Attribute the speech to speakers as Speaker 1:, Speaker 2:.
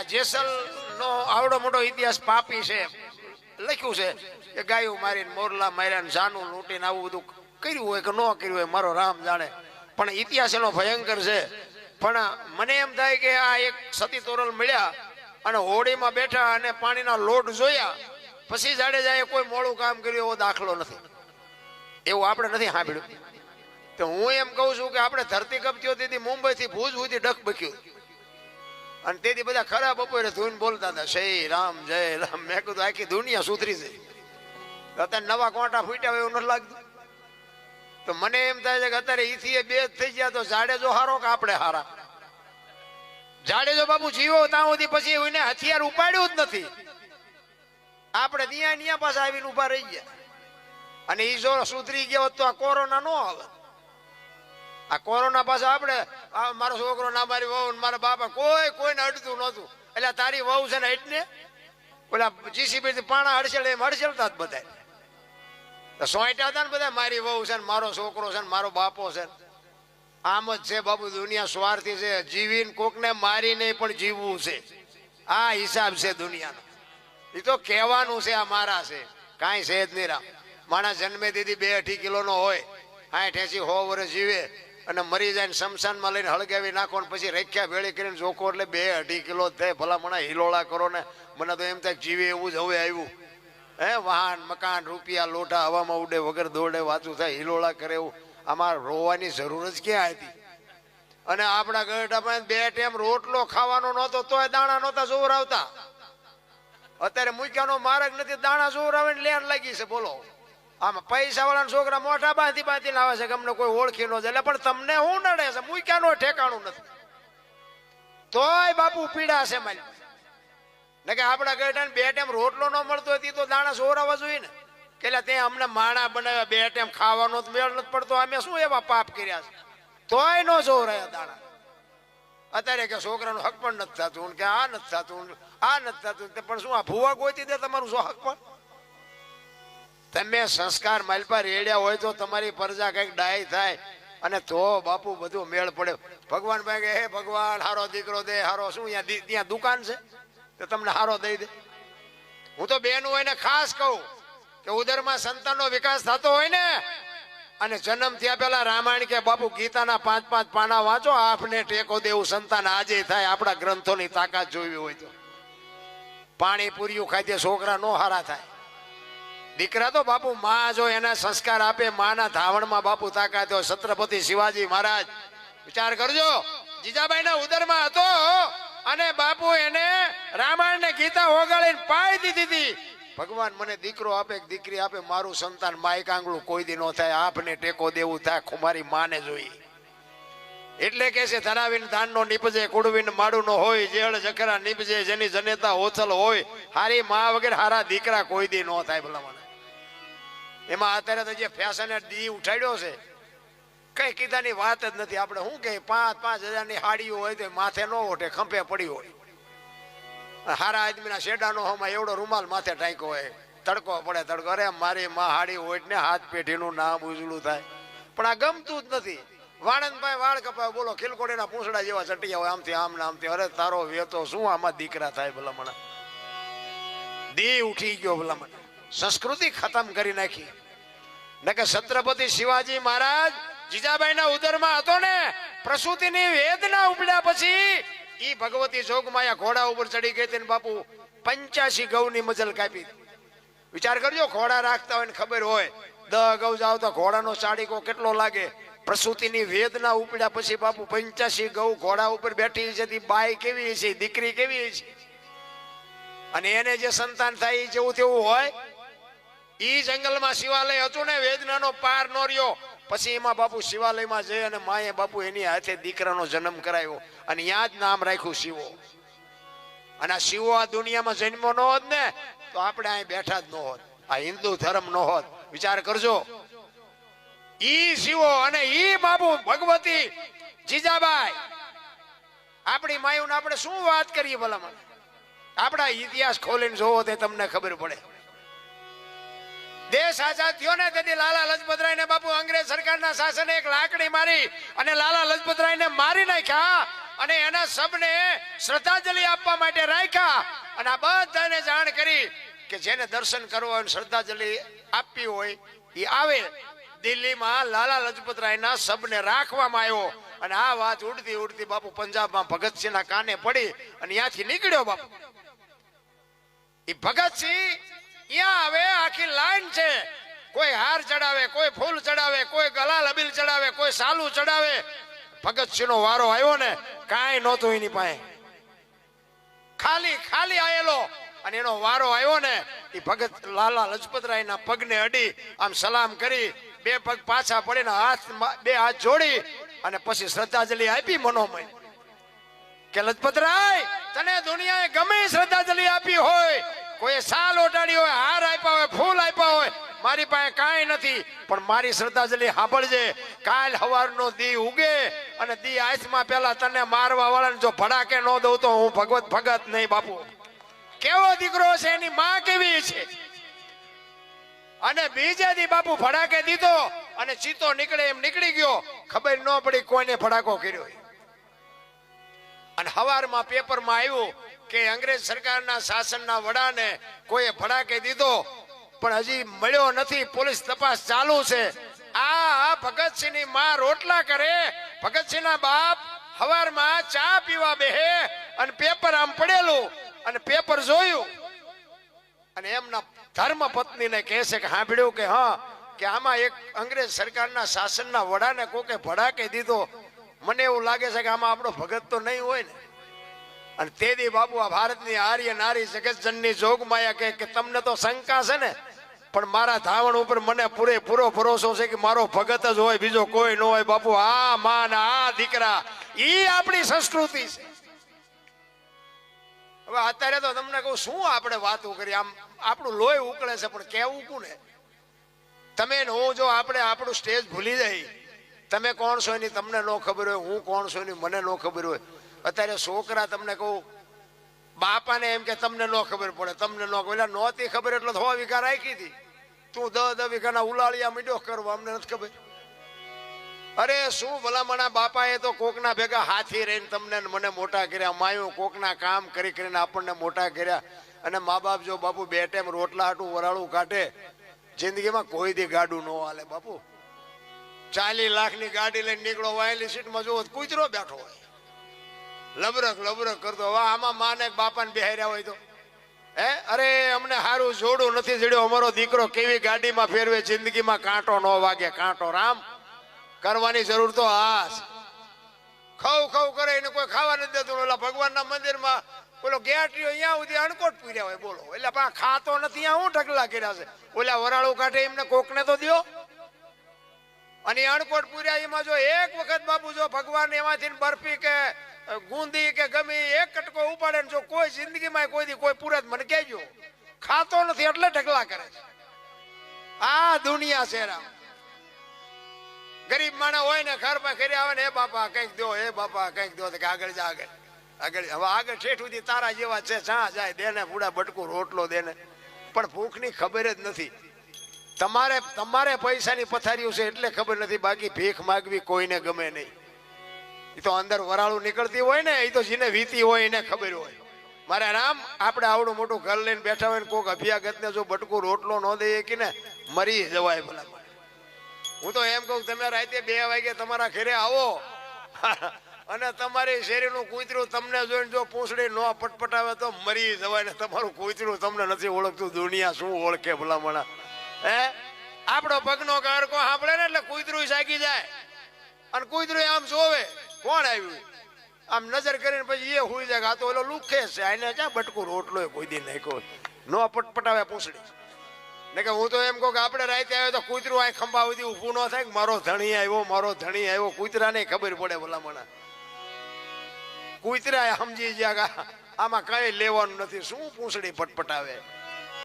Speaker 1: આ જેસલ નો આવડો મોટો ઇતિહાસ પાપી છે. લખ્યું છે કે ગાયું મારીને મોરલા માર્યા ને જાનું લૂંટીને આવું બધું કર્યું હોય કે ન કર્યું હોય મારો રામ જાણે. પણ ઇતિહાસ એનો ભયંકર છે. પણ મને એમ થાય કે આ એક સતી તોરલ મળ્યા અને હોડીમાં બેઠા અને પાણીના લોટ જોયા. પછી જાડેજાએ કોઈ મોડું કામ કર્યું એવો દાખલો નથી. એવું આપણે નથી સાંભળ્યું. તો હું એમ કહું છું કે આપણે ધરતી કપતીઓ તેથી મુંબઈથી ભુજ સુધી ડક બક્યું. અને તેથી બધા ખરા બપોરે ધૂન બોલતા હતા શ્રી રામ, જય રામ. મેં કીધું, આખી દુનિયા સુધરી છે. અત્યારે નવા કોટા ફૂટ્યા હોય એવું નથી લાગતું. તો મને એમ થાય છે કે અત્યારે ઈથી બે થઈ ગયા તો જાડેજો હારો કે આપણે હારા? જાડેજો બાપુ જીવો ત્યાં સુધી પછી એને હથિયાર ઉપાડ્યું જ નથી. આપણે ત્યાં ત્યાં પાસે આવીને ઊભા રહી ગયા. અને ઈ જો સુધરી ગયો તો આ કોરોના નો આવે આ કોરોના પાસે આપણે મારો છોકરો ના મારી વહુ મારા બાપા, કોઈ, કોઈને અડતું નહોતું. એટલે તારી વહુ છે ને એટલે ઓલા જીસીબી થી પાણા હડસેલ એમ હડસેડતા જ બધા સોંટ્યા હતા ને બધા, મારી વહુ છે ને, મારો છોકરો છે ને, મારો બાપો છે. આમ જ છે બાબુ દુનિયા સ્વાર્થી છે. જીવીને કોકને મારીને પણ જીવવું છે. આ હિસાબ છે દુનિયાનો. એ તો કહેવાનું છે આ મારા છે. કાંઈ છે જ નહીં રામ. માણસ જન્મે દીધી બે અઢી કિલોનો હોય. આઠ એસી હો વર્ષ જીવે. અને મરી જાય શમશાનમાં લઈને હળગાવી નાખો ને પછી રેખ્યા ભેળી કરીને જોખો એટલે બે અઢી કિલો થાય. ભલામણા હિલોળા કરો ને. મને તો એમ થાય જીવે એવું જ હવે આવ્યું. હે, વાહન, મકાન, રૂપિયા લોટા હવામાં ઉડે, વગર દોડે વાંચું થાય, હિલોળા કરે એવું. આમાં રોવાની જરૂર જ ક્યાં હતી? અને આપણા ગઢામાં બે ટાઈમ રોટલો ખાવાનો નહોતો, તોય દાણા નહોતા જોર આવતા અત્યારે મૂક્યાનો માર્ગ નથી, દાણા જોર આવે ને લેન લાગી છે, બોલો. આમાં પૈસા વાળા છોકરા મોટા બાંધી બાંધી લાવે છે અમને કોઈ ઓળખી ન એટલે પણ તમને શું નડે છે? મૂક્યાનો ઠેકાણું નથી. તોય બાપુ પીડા છે મારી. ને કે આપણા ગઢાને બે ટાઈમ રોટલો ન મળતો હતી તો દાણા સોરાવા જોઈએ ને. કે તે અમને માણા બનાવ્યા, બે ટાઈમ ખાવાનો મેળ નથી પડતો. અમે શું એવા પાપ કર્યા છે? તોય નો સોરાયા દાણા. અત્યારે કે છોકરાનું હક પણ નથી થતું કે આ નથી થતું આ નથી થતું પણ શું આ ભૂવા ગોતી દે તમારું શું હક પણ? તમે સંસ્કાર માલપા રેડ્યા હોય તો તમારી પ્રજા કંઈક ડાય થાય અને તો બાપુ બધું મેળ પડે. ભગવાન ભાઈ કે હે ભગવાન, હારો દીકરો દે, હારો શું ત્યાં દુકાન છે? તો તમને હારો દઈ દે. હું તો બેન હોય ને ખાસ કહું કે ઉદરમાં સંતાનનો વિકાસ થતો હોય ને, અને જન્મ થયા પેલા રામાયણ કે, બાપુ, ગીતાના પાંચ પાંચ પાના વાંચો, આપને ટેકો દેવું, સંતાન આજે થાય. આપણા ગ્રંથોની તાકાત જોવી હોય તો. પાણી પૂર્યું ખાધે છોકરા નો હારા થાય. દીકરા તો બાપુ માં જો એના સંસ્કાર આપે, માના ધાવણમાં બાપુ તાકાત છત્રપતિ શિવાજી મહારાજ, વિચાર કરજો. જીજાબાઈના ઉદરમાં હતો અને બાપુ એને રામાયણ ને ગીતા ઓગાળીને પાઈ દીધી હતી. ભગવાન મને દીકરો આપે દીકરી આપે, મારું સંતાન માય કાંગળું કોઈ દી નો થાય, આપને ટેકો દેવું થાય ખુમારી માને જોઈએ એટલે કે છે, ધરાવીને ધાનનો નીપજે કુડવીને માડું નો હોય, જેળ જખરા નીપજે, જેની જનેતા ઓથલ હોય, હારી મા વગર હારા દીકરા કોઈ દી નો થાય ભલા મને એમાં અત્યારે તો જે ફેશન દી ઉઠાડ્યો છે, કઈ કીધાની વાત જ નથી. આપણે શું કે પાંચ પાંચ હજારની હાડીઓ હોય તો માથે ન ઓઠે ખંભે પડી હોય. હારા આદમીના શેડાનો હોમાં એવડો રૂમાલ માથે ટાંક્યો હોય. તડકો પડે, તડકો. અરે, મારી માં હાડી હોય ને હાથ પેઢીનું નામ ઉજળું થાય. પણ આ ગમતું જ નથી. વાણંદભાઈ વાળ કપાય બોલો, ખિલકોડીના પૂંછડા જેવા ચટિયા હોય, આમથી આમ ને આમથી. અરે, તારો વેતો શું આમાં દીકરા થાય ભલામણા? દી ઉઠી ગયો ભલામણ. સંસ્કૃતિ ખતમ કરી નાખી. કે છત્રપતિ શિવાજી મહારાજ જીજાબાઈના ઉદરમાં હતો ને, પ્રસૂતિની વેદના ઉપડ્યા પછી ઈ ભગવતી જોગમાયા ઘોડા ઉપર ચડી ગઈ હતી બાપુ પંચ્યાસી ગૌની મજલ કાપી વિચાર કરજો, ઘોડા રાખતા હોય ને ખબર હોય, દહ ગૌ જાવ તો ઘોડાનો ચાડીકો કેટલો લાગે? પ્રસૂતિની વેદના ઉપડ્યા પછી બાપુ પંચ્યાસી ગૌ ઘોડા ઉપર બેઠી છે બાઈ કેવી છે દીકરી કેવી છે? અને એને જે સંતાન થાય જેવું તેવું હોય ઈ જંગલમાં શિવાલય હતું ને, વેદનાનો પાર નો રહ્યો. પછી એમાં બાપુ શિવાલયમાં જઈ અને માએ બાપુ એની હાથે દીકરાનો જન્મ કરાવ્યો અને ત્યાં જ નામ રાખ્યું શિવો. અને આ શિવો આ દુનિયામાં જન્મો ન હોત ને, તો આપણે અહીં બેઠા જ ન હોત. આ હિન્દુ ધર્મ ન હોત. વિચાર કરજો. ઈ શિવો અને ઈ બાપુ ભગવતી જીજાબાઈ. આપણી માયુને આપણે શું વાત કરીએ ભલામણ? આપણા ઇતિહાસ ખોલીને જોવો તે તમને ખબર પડે. દેશ આઝાદ થયો ને, તેથી લાલા લજપતરાય ને બાપુ અંગ્રેજ સરકારના શાસને એક લાકડી મારી અને લાલા લજપતરાય ને મારી નાખ્યા અને એના સબને શ્રદ્ધાંજલિ આપવા માટે રાખ્યા. અને આ બધાને જાણ કરી કે જેને દર્શન કરવો હોય શ્રદ્ધાંજલિ આપવી હોય એ આવે. દિલ્હીમાં લાલા લજપતરાયના સબને રાખવામાં આવ્યો. અને આ વાત ઉડતી ઉડતી બાપુ પંજાબમાં ભગતસિંહના કાને પડી અને ત્યાંથી નીકળ્યો બાપુ. એ ભગતસિંહ આવે આખી લાઈન છે. કોઈ હાર ચડાવે, કોઈ ફૂલ ચડાવે, કોઈ ગલાલ અબીલ ચડાવે, કોઈ સાલું ચડાવે. ભગતસિંહ નો વારો આવ્યો ને, કાંઈ નહોતું એની પાસે. ખાલી ખાલી આવેલો અને એનો વારો આવ્યો ને, એ ભગત લાલા લજપતરાયના પગને અડી આમ સલામ કરી, બે પગ પાછા પડીને હાથ બે હાથ જોડી અને પછી શ્રદ્ધાંજલિ આપી મનોમય. કે, લજપતરાય, તને દુનિયાએ ગમે શ્રદ્ધાંજલિ આપી હોય કોઈ સાલ ઓટાડી હોય, હાર આપ્યા હોય, ફૂલ આપ્યા હોય, મારી પાસે કાંઈ નથી. પણ મારી શ્રદ્ધાંજલિ સાંભળજે, કાલ હવારનો દી ઉગે અને દી આંખમાં પેલા તને મારવા વાળાને જો ભડાકે ન દઉં તો હું ભગવત ભગત નહીં, બાપુ. કેવો દીકરો છે, એની માં કેવી છે? અને બીજે દી બાપુ ભડાકે દીધો અને ચીતો નીકળે એમ નીકળી ગયો. ખબર ન પડી કોઈને ભડાકો કર્યો. અને હવારમાં પેપરમાં આવ્યું કે અંગ્રેજ સરકારના શાસનના વડાને કોઈએ ભડાકે દીધો, પણ હજી મળ્યો નથી. પોલીસ તપાસ ચાલુ છે. આ ભગતસિંહની માં રોટલા કરે. ભગતસિંહના બાપ હવારમાં ચા પીવા બેહે અને પેપર આમ પડેલું અને પેપર જોયું. અને એમના ધર્મ પત્નીને કહે છે કે સાંભળ્યું કે હા, કે આમાં એક અંગ્રેજ સરકારના શાસનના વડાને કોકે ભડાકે દીધો. મને એવું લાગે છે કે આમાં આપણો ભગત તો નહીં હોય ને. અને તેદી બાપુ આ ભારતની આર્ય નારી જગતજનની જોગમાયા કે તમને તો શંકા છે ને, પણ મારા ધાવણ ઉપર મને પૂરેપૂરો ભરોસો છે કે મારો ભગત જ હોય, બીજો કોઈ ન હોય. બાપુ, આ માં ને આ દીકરા, ઈ આપણી સંસ્કૃતિ છે. હવે અત્યારે તો તમને કહું, શું આપણે વાતો કરી આમ આપણું લોહી ઉકળે છે, પણ કેવું તમે ને હું જો આપણે આપણું સ્ટેજ ભૂલી જાય તમે કોણ છો એની તમને ન ખબર હોય, હું કોણ છું એની મને ન ખબર હોય. અત્યારે છોકરા તમને કહું, બાપાને એમ કે તમને ન ખબર પડે, તમને ન ખબર. નહોતી ખબર એટલે થવા વિકાર રાખી હતી. તું દ દ વીઘાના ઉલાળિયા મીડો કરવા, અમને નથી ખબર. અરે શું ભલામણા બાપાએ તો કોકના ભેગા હાથી રહીને તમને મને મોટા કર્યા, માયું કોકના કામ કરી કરીને આપણને મોટા કર્યા. અને મા બાપ જો બાપુ બે ટાઈમ રોટલા હાટું વરાળું કાઢે, જિંદગીમાં કોઈ દી ગાડું ન હાલે બાપુ. ચાલી લાખની ગાડી લઈને નીકળો વાયેલી સીટમાં જુઓ, કૂતરો બેઠો હોય. લબરક લબરક કરતો. હવે આમાં માને બાપાને બિહાર્યા હોય તો. હે? અરે, અમને સારું જોડું નથી જડ્યો. અમારો દીકરો કેવી ગાડીમાં ફેરવે, જિંદગીમાં કાંટો ન વાગે, કાંટો રામ. કરવાની જરૂર તો આ ખવ ખવ કરે, એને કોઈ ખાવા નથી દેતું. ઓલા ભગવાનના મંદિરમાં પેલો ગેટરીઓ અહીંયા સુધી અણકોટ પૂર્યા હોય, બોલો. એટલે પણ ખાતો નથી અહીંયા હું ઢગલા કર્યા છે? ઓલા વરાળું કાઢે એમને કોકને તો દ્યો? અને અણકોટ પૂર્યા, એમાં જો એક વખત બાપુ જો ભગવાન એમાંથી બરફી કે ગુંદી કે ગમે એક કટકો ઉપાડે જો કોઈ જિંદગીમાં કોઈ દી કોઈ પૂરત મને કહેજો, ખાતો નથી એટલે ઢગલા કરે છે. આ દુનિયા છે રામ. ગરીબ માણસ હોય ને ઘર પર ઘરે આવે ને હે બાપા, કંઈક દો હે બાપા, કંઈક દો. કે, આગળ જા, આગળ. આગળ, હવે આગળ ઠેઠ સુધી તારા જેવા છે ચા જાય, દેને પૂડા બટકું રોટલો દેને. પણ ભૂખની ખબર જ નથી. તમારે તમારે પૈસાની પથારીઓ છે એટલે ખબર નથી, બાકી ભીખ માગવી કોઈને ગમે નહીં. એ તો અંદર વરાળું નીકળતી હોય ને એ તો જેને વીતી હોય, એને ખબર હોય. મારે રામ આપણે આવડું મોટું ઘર લઈને બેઠા હોય ને, કોઈક અભ્યાગતને જો બટકું રોટલો ન દઈએ કે ને મરી જવાય ભલા. હું તો એમ કહું, તમે રાતે બે વાગે તમારા ઘરે આવો. અને તમારી શેરીનું કૂતરું તમને જોઈને જો પૂંછડી ન પટપટાવે તો મરી જવાય ને, તમારું કૂતરું તમને નથી ઓળખતું, દુનિયા શું ઓળખે ભલામણા. હે? આપણો પગનો ગાડકો સાંભળે ને એટલે કૂતરું સાગી જાય. અને કૂતરું આમ જોવે. કોણ આવ્યું? આમ નજર કરીને પછી એ હુઈ જાય તો ઓલો લુખે છે, આને ક્યાં બટકું રોટલો કોઈ દી નાખ્યો? ન પટપટાવે પૂછડી. ને કે હું તો એમ કહું કે આપણે રાતે આવ્યો તો કૂતરું આ ખંભા સુધી ઊભું ન થાય મારો ધણી આવ્યો, મારો ધણી આવ્યો. કૂતરાને ખબર પડે ભલામણા. કૂતરા સમજી ગયા આમાં કઈ લેવાનું નથી. શું પૂંછડી પટપટાવે?